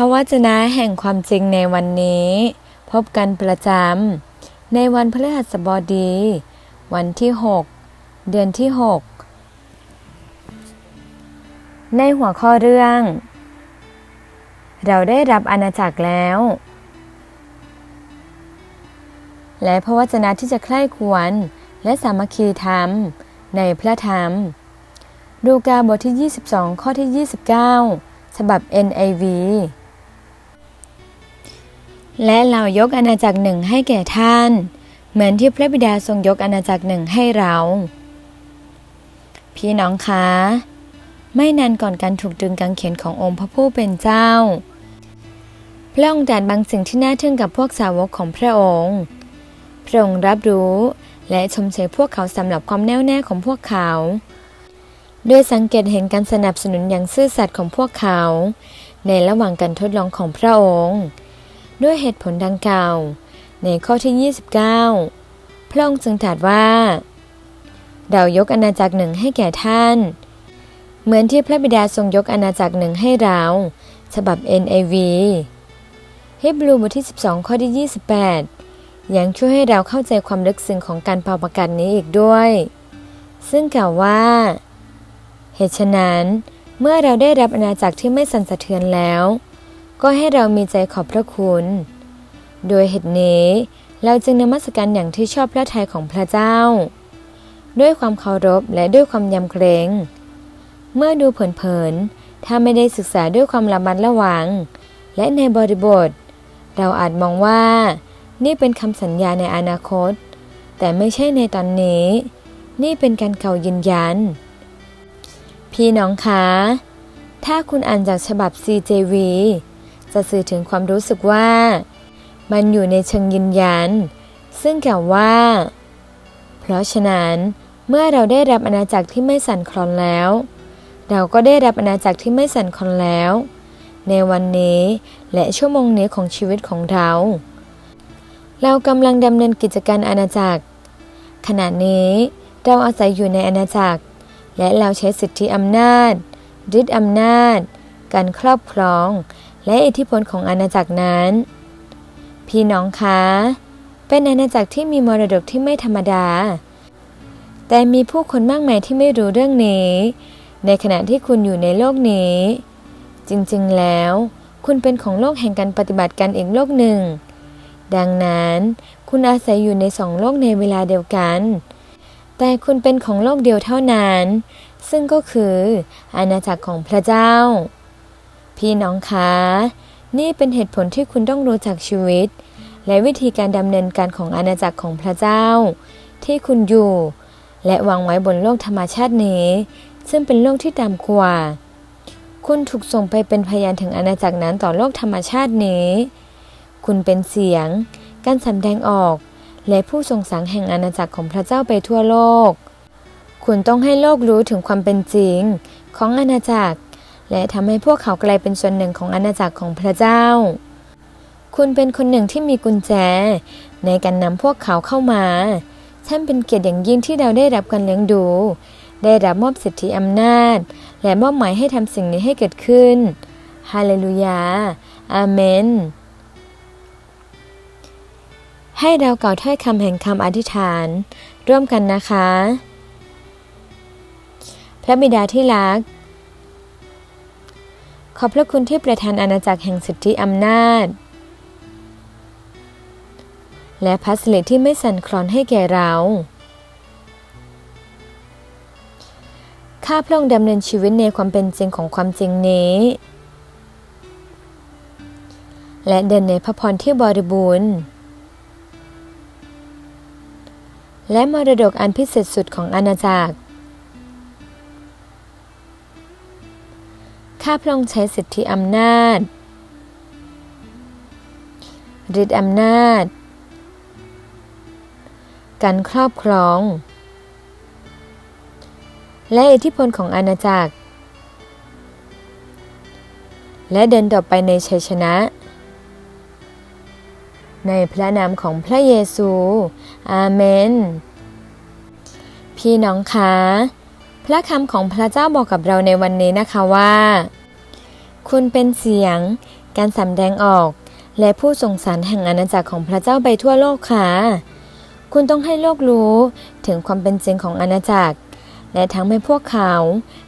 ระวจนะแห่งความจริงในวันนี้ พบกันประจำในวันพฤหัสบดี วันที่ 6 เดือนที่ 6 ในหัวข้อเรื่อง เราได้รับอาณาจักรแล้ว และพระวจนะที่จะใคร่ควรและสามัคคีธรรมในพระธรรม ดูกาบทที่ 22 ข้อที่ 29 ฉบับ NIV และเรายกอาณาจักรหนึ่งให้แก่ท่าน เหมือนที่พระบิดาทรงยกอาณาจักรหนึ่งให้เรา พี่น้องคะ ไม่นานก่อนการถูกดึงกางเขนขององค์พระผู้เป็นเจ้า พระองค์ตรัสบางสิ่งที่น่าทึ่งกับพวกสาวกของพระองค์ พระองค์รับรู้และชมเชยพวกเขาสำหรับความแน่วแน่ของพวกเขาด้วยสังเกตเห็นการสนับสนุนอย่างซื่อสัตย์ของพวกเขา ในระหว่างการทดลองของพระองค์ ด้วยเหตุผลดังกล่าว ในข้อที่ 29 พระองค์จึงตรัสว่า เรายกอาณาจักรหนึ่งให้แก่ท่าน เหมือนที่พระบิดาทรงยกอาณาจักรหนึ่งให้เรา ฉบับ NIV ฮบรูบทที่ 12 ข้อที่ 28 ยังช่วยให้เราเข้าใจความลึกซึ้งของการเป่าประกาศนี้อีกด้วย ซึ่งกล่าวว่า เหตุฉะนั้น เมื่อเราได้รับอาณาจักรที่ไม่สั่นสะเทือนแล้ว ก็ให้เรามีใจขอบพระคุณ โดยเหตุนี้เราจึงนมัสการอย่างที่ชอบพระทัยของพระเจ้า ด้วยความเคารพและด้วยความยำเกรง เมื่อดูเผินๆถ้าไม่ได้ศึกษาด้วยความระมัดระวัง และในบริบท เราอาจมองว่า นี่เป็นคำสัญญาในอนาคต แต่ไม่ใช่ในตอนนี้ นี่เป็นการเก่ายืนยัน พี่น้องคะถ้าคุณอ่านจากฉบับ CJV จะสื่อถึงความรู้สึกว่า มันอยู่ในเชิงยืนยัน ซึ่งกล่าวว่า เพราะฉะนั้นเมื่อเราได้รับอาณาจักรที่ไม่สั่นคลอนแล้ว เราก็ได้รับอาณาจักรที่ไม่สั่นคลอนแล้ว ในวันนี้และชั่วโมงนี้ของชีวิตของเรา เรากำลังดำเนินกิจการอาณาจักร ขณะนี้เราอาศัยอยู่ในอาณาจักร และเราใช้สิทธิอำนาจฤทธิอำนาจ การครอบครอง และอิทธิพลของอาณาจักรนั้น พี่น้องคะ เป็นอาณาจักรที่มีมรดกที่ไม่ธรรมดา แต่มีผู้คนมากมายที่ไม่รู้เรื่องนี้ ในขณะที่คุณอยู่ในโลกนี้ จริงๆแล้ว คุณเป็นของโลกแห่งการปฏิบัติการอีกโลกหนึ่ง ดังนั้น คุณอาศัยอยู่ในสองโลกในเวลาเดียวกัน แต่คุณเป็นของโลกเดียวเท่านั้น ซึ่งก็คือ อาณาจักรของพระเจ้า พี่น้องคะ นี่เป็นเหตุผลที่คุณต้องรู้จักชีวิต และวิธีการดำเนินการของอาณาจักรของพระเจ้า ที่คุณอยู่ และวางไว้บนโลกธรรมชาตินี้ ซึ่งเป็นโลกที่ต่ำกว่า คุณถูกส่งไปเป็นพยานถึงอาณาจักรนั้นต่อโลกธรรมชาตินี้ คุณเป็นเสียง การสำแดงออก และผู้ทรงสังแห่งอาณาจักรของพระเจ้าไปทั่วโลก คุณต้องให้โลกรู้ถึงความเป็นจริง ของอาณาจักร และทำให้พวกเขากลายเป็นส่วนหนึ่งของอาณาจักรของพระเจ้า คุณเป็นคนหนึ่งที่มีกุญแจ ในการนำพวกเขาเข้ามาฉันเป็นเกียรติอย่างยิ่งที่เราได้รับการเลี้ยงดู ได้รับมอบสิทธิอำนาจ และมอบหมายให้ทำสิ่งนี้ให้เกิดขึ้น ฮาเลลูยา อาเมน ให้เรากล่าวถ้อยคำแห่งคำอธิษฐาน ร่วมกันนะคะ พระบิดาที่รัก ขอบพระคุณที่ประทานอาณาจักรแห่งสิทธิอำนาจ และพัสลิที่ไม่สั่นคลอนให้แก่เรา ข้าพระองค์ดำเนินชีวิตในความเป็นจริงของความจริงนี้ และเดินในพระพรที่บริบูรณ์ และมรดกอันพิเศษสุดของอาณาจักร ข้าพระองค์ใช้สิทธิอำนาจฤทธิอำนาจ การครอบครอง และอิทธิพลของอาณาจักร และเดินต่อไปในชัยชนะ ในพระนามของพระเยซู อาเมน พี่น้องคะ ระคำของพระเจ้าบอกกับเราในวันนี้นะคะว่า คุณเป็นเสียง การสำแดงออก และผู้ส่งสารแห่งอาณาจักรของพระเจ้าไปทั่วโลกค่ะ คุณต้องให้โลกรู้ถึงความเป็นจริงของอาณาจักร และทำให้พวกเขา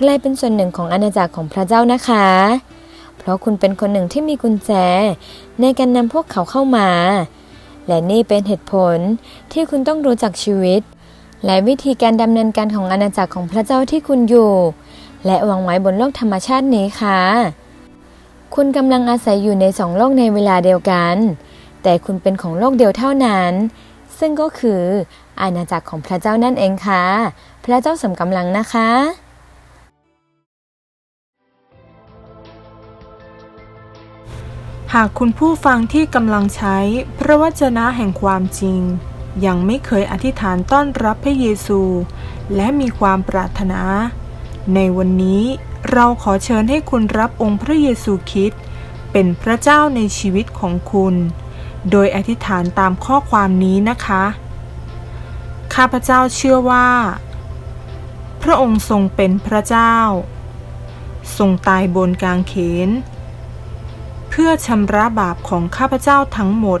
กลายเป็นส่วนหนึ่งของอาณาจักรของพระเจ้านะคะ เพราะคุณเป็นคนหนึ่งที่มีกุญแจ ในการนำพวกเขาเข้ามา และนี่เป็นเหตุผลที่คุณต้องรู้จักชีวิต และวิธีการดำเนินการของอาณาจักรของพระเจ้าที่คุณอยู่ และวางไว้บนโลกธรรมชาตินี้ค่ะ คุณกำลังอาศัยอยู่ในสองโลกในเวลาเดียวกัน แต่คุณเป็นของโลกเดียวเท่านั้น ซึ่งก็คืออาณาจักรของพระเจ้านั่นเองค่ะ พระเจ้าสมกำลังนะคะหากคุณผู้ฟังที่กำลังใช้พระวจนะแห่งความจริง ยังไม่เคยอธิษฐานต้อนรับพระเยซู และมีความปรารถนา ในวันนี้เราขอเชิญให้คุณรับองค์พระเยซูคริสต์เป็นพระเจ้าในชีวิตของคุณ โดยอธิษฐานตามข้อความนี้นะคะ ข้าพเจ้าเชื่อว่า พระองค์ทรงเป็นพระเจ้า ทรงตายบนกางเขน เพื่อชำระบาปของข้าพเจ้าทั้งหมด